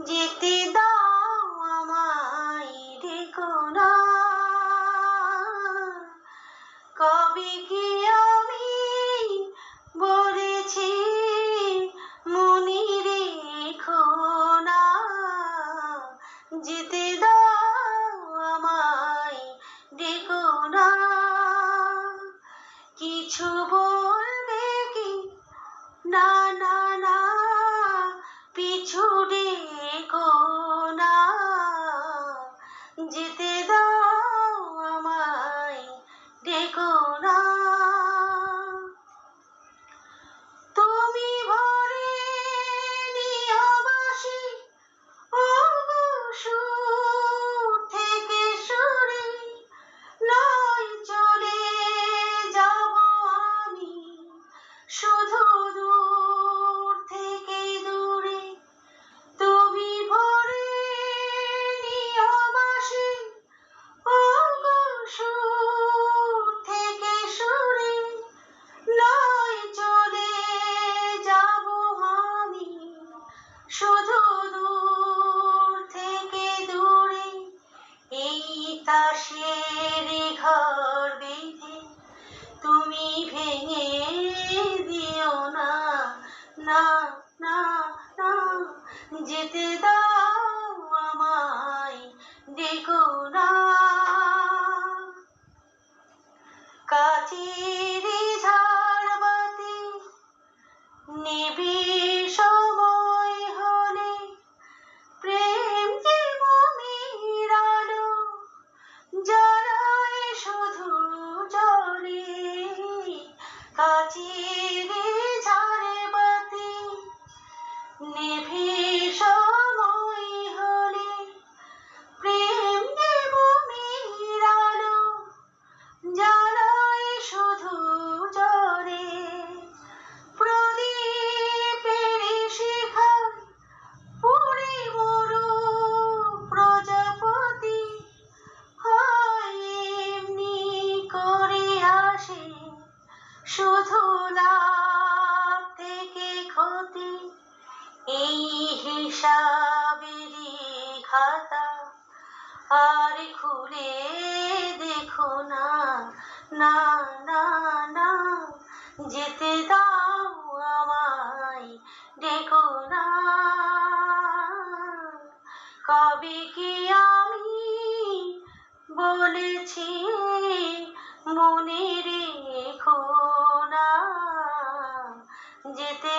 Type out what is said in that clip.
যেতে দাও আমায় ডেকো না কবে কি আমি বলেছি মনে রেখো না যেতে দাও আমায় ডেকো না কিছু বলবে কি? না না না, পিছু ঘর বেঁধে তুমি ভেঙে না না না, যেতে দাও আমায় ডেকো না। কাচের ঝাড়বাতি নিবি সময় হলে, প্রেম যে মমির আলো জ্বালায় শুধু জলে কাচের শুধু লাভ থেকে ক্ষতি, এই হিসাবেরই খাতা আর খুলে দেখো না না না না, যেতে দাও আমায় দেখো না। কবে কি আমি বলেছি, মনে রে যেতে